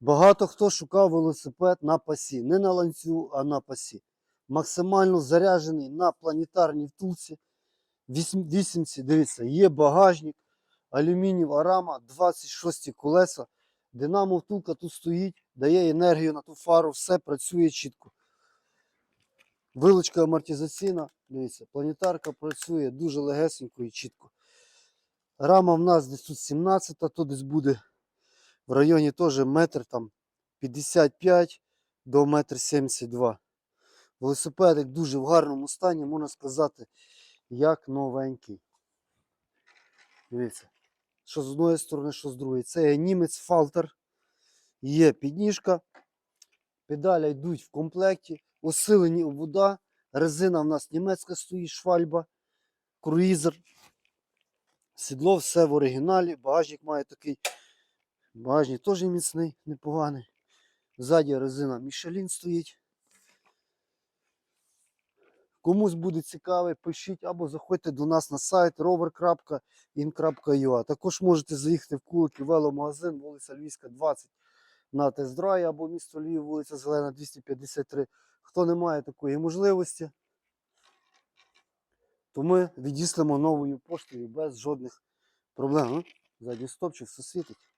Багато хто шукав велосипед на пасі. Не на ланцю, а на пасі. Максимально заряджений на планетарній втулці. Вісім- Вісімці, дивіться, є багажник, алюмінієва рама, 26 колеса. Динамо втулка тут стоїть, дає енергію на ту фару, все працює чітко. Вилочка амортизаційна, дивіться, планетарка працює дуже легесенько і чітко. Рама в нас десь тут 17, то десь буде в районі теж метр там 55 до метр 72. Велосипедик дуже в гарному стані, можна сказати, як новенький. Дивіться, що з одної сторони, що з другої. Це є німець фалтер. Є підніжка. Педаля йдуть в комплекті. Усилені обвода. Резина в нас німецька стоїть, швальба, круїзер. Сідло все в оригіналі. Багажник має такий. Багажник теж міцний, непоганий. Ззаді резина Мішелін стоїть. Комусь буде цікавий, пишіть або заходьте до нас на сайт rover.in.ua. Також можете заїхати в Кулики веломагазин, вулиця Львівська, 20 на тест-драйв або місто Львів, вулиця Зелена, 253. Хто не має такої можливості, то ми відіслемо новою поштою без жодних проблем. Ну, Задній стопчик все світить.